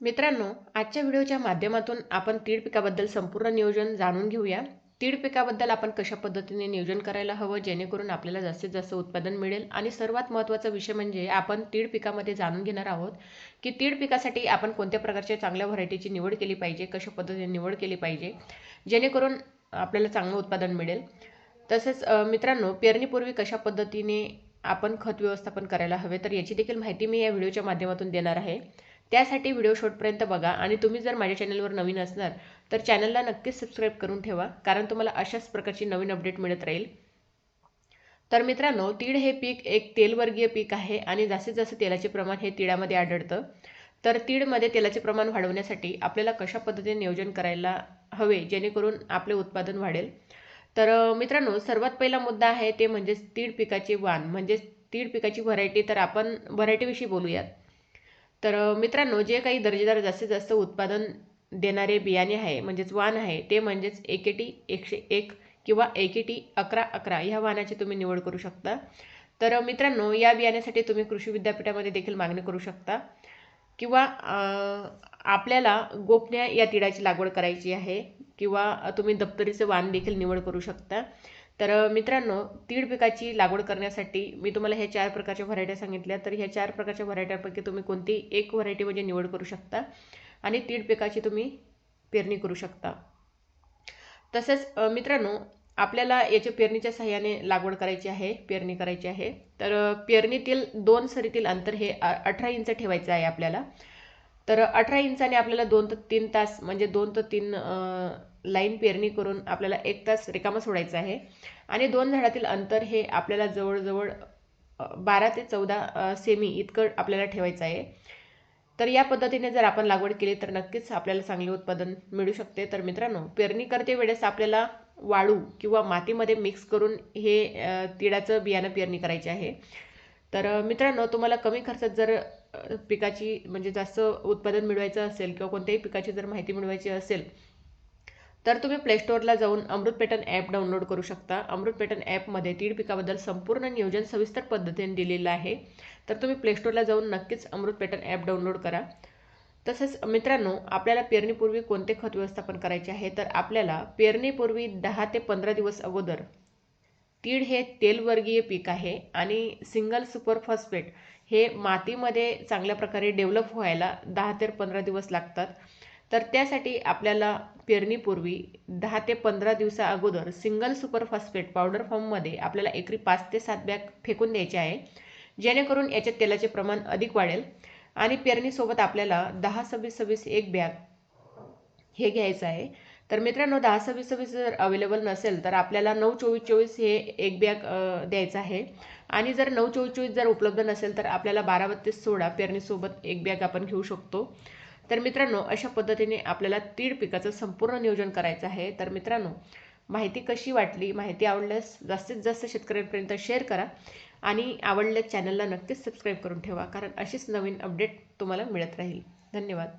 मित्रांनो आजच्या व्हिडिओच्या माध्यमातून आपण तीळ पिकाबद्दल संपूर्ण नियोजन जाणून घेऊया. तीळ पिकाबद्दल आपण कशा पद्धतीने नियोजन करायला हवं जेणेकरून आपल्याला जास्तीत जास्त उत्पादन मिळेल? आणि सर्वात महत्त्वाचा विषय म्हणजे आपण तीळ पिकामध्ये जाणून घेणार आहोत की तीळ पिकासाठी आपण कोणत्या प्रकारच्या चांगल्या व्हरायटीची निवड केली पाहिजे कशा पद्धतीने निवड केली पाहिजे जेणेकरून आपल्याला चांगलं उत्पादन मिळेल? तसेच मित्रांनो पेरणीपूर्वी कशा पद्धतीने आपण खत व्यवस्थापन करायला हवे तर याची देखील माहिती मी या व्हिडिओच्या माध्यमातून देणार आहे. त्यासाठी व्हिडिओ शॉर्टपर्यंत बघा. आणि तुम्ही जर माझ्या चॅनलवर नवीन असणार तर चॅनलला नक्कीच सबस्क्राईब करून ठेवा कारण तुम्हाला अशाच प्रकारची नवीन अपडेट मिळत राहील. तर मित्रांनो तीळ हे पीक एक तेलवर्गीय पीक आहे आणि जास्तीत जास्त तेलाचे प्रमाण हे तिळामध्ये आढळतं. तर तीळमध्ये तेलाचे प्रमाण वाढवण्यासाठी आपल्याला कशा पद्धतीने नियोजन करायला हवे जेणेकरून आपले उत्पादन वाढेल? तर मित्रांनो सर्वात पहिला मुद्दा आहे ते म्हणजेच तीळ पिकाचे वाण. म्हणजेच तीळ पिकाची व्हरायटी तर आपण व्हरायटीविषयी बोलूयात. तर मित्रांनो जे काही दर्जेदार जास्तीत जास्त उत्पादन देणारे बियाणे आहे म्हणजेच वाण आहे ते म्हणजेच ए टी एकशे एक किंवा ए टी अकरा अकरा ह्या वाहनाची तुम्ही निवड करू शकता. तर मित्रांनो या बियाण्यासाठी तुम्ही कृषी विद्यापीठामध्ये देखील मागणी करू शकता. किंवा आपल्याला गोपन्या या तिळाची लागवड करायची आहे किंवा तुम्ही दप्तरीचं वाण देखील निवड करू शकता. तर मित्रांनो तीळ पिकाची लागवड करण्यासाठी मी तुम्हाला ह्या चार प्रकारच्या व्हरायट्या सांगितल्या. तर ह्या चार प्रकारच्या व्हरायट्यापैकी तुम्ही कोणती एक व्हरायटी म्हणजे निवड करू शकता आणि तीळ पिकाची तुम्ही पेरणी करू शकता. तसेच मित्रांनो आपल्याला याच्या पेरणीच्या सहाय्याने लागवड करायची आहे पेरणी करायची आहे. तर पेरणीतील दोन सरीतील अंतर हे अठरा इंच ठेवायचं आहे आपल्याला. तर अठरा इंचाने आपल्याला दोन ते तीन तास म्हणजे दोन ते तीन लाईन पेरणी करून आपल्याला एक तास रिकामा सोडायचा आहे. आणि दोन झाडातील अंतर हे आपल्याला जवळजवळ बारा ते चौदा सेमी इतकं आपल्याला ठेवायचं आहे. तर या पद्धतीने जर आपण लागवड केली तर नक्कीच आपल्याला चांगले उत्पादन मिळू शकते. तर मित्रांनो पेरणी करते वेळेस आपल्याला वाळू किंवा मातीमध्ये मिक्स करून हे तिळाचं बियाणं पेरणी करायचे आहे. तर मित्रांनो तुम्हाला कमी खर्चात जर पिकाची म्हणजे जास्त उत्पादन मिळवायचं असेल किंवा कोणत्याही पिकाची जर माहिती मिळवायची असेल तर तुम्ही प्लेस्टोअरला जाऊन अमृत पेटन ॲप डाउनलोड करू शकता. अमृत पेटन ॲपमध्ये तीळ पिकाबद्दल संपूर्ण नियोजन सविस्तर पद्धतीने दिलेलं आहे. तर तुम्ही प्लेस्टोअरला जाऊन नक्कीच अमृत पेटन ॲप डाउनलोड करा. तसेच मित्रांनो आपल्याला पेरणीपूर्वी कोणते खत व्यवस्थापन करायचे आहे? तर आपल्याला पेरणीपूर्वी दहा ते पंधरा दिवस अगोदर तीळ हे तेलवर्गीय पीक आहे आणि सिंगल सुपर फॉस्फेट हे मातीमध्ये चांगल्या प्रकारे डेव्हलप व्हायला दहा ते पंधरा दिवस लागतात. तर त्यासाठी आपल्याला पेरणीपूर्वी दहा ते पंधरा दिवसा अगोदर सिंगल सुपर फॉस्फेट पावडर फॉर्ममध्ये आपल्याला एकरी पाच ते सात बॅग फेकून द्यायचे आहे. जेणेकरून याच्यात तेलाचे प्रमाण अधिक वाढेल आणि पेरणीसोबत आपल्याला दहा सव्वीस सव्वीस एक बॅग हे घ्यायचं आहे. तर मित्रांनो दहा सव्वीस सव्वीस जर अवेलेबल नसेल तर आपल्याला नऊ चोवीस चोवीस हे एक बॅग द्यायचं आहे. आणि जर नऊ चोवीस चोवीस जर उपलब्ध नसेल तर आपल्याला बारा बत्तीस सोळा पेरणीसोबत एक बॅग आपण घेऊ शकतो. तर मित्रांनो अशा पद्धतीने आपल्याला तीळ पिकाचं संपूर्ण नियोजन करायचं आहे. तर मित्रांनो माहिती कशी वाटली? माहिती आवडल्यास जास्तीत जास्त शेतकऱ्यांपर्यंत शेअर करा आणि आवडल्यास चॅनलला नक्कीच सबस्क्राईब करून ठेवा कारण अशीच नवीन अपडेट तुम्हाला मिळत राहील. धन्यवाद.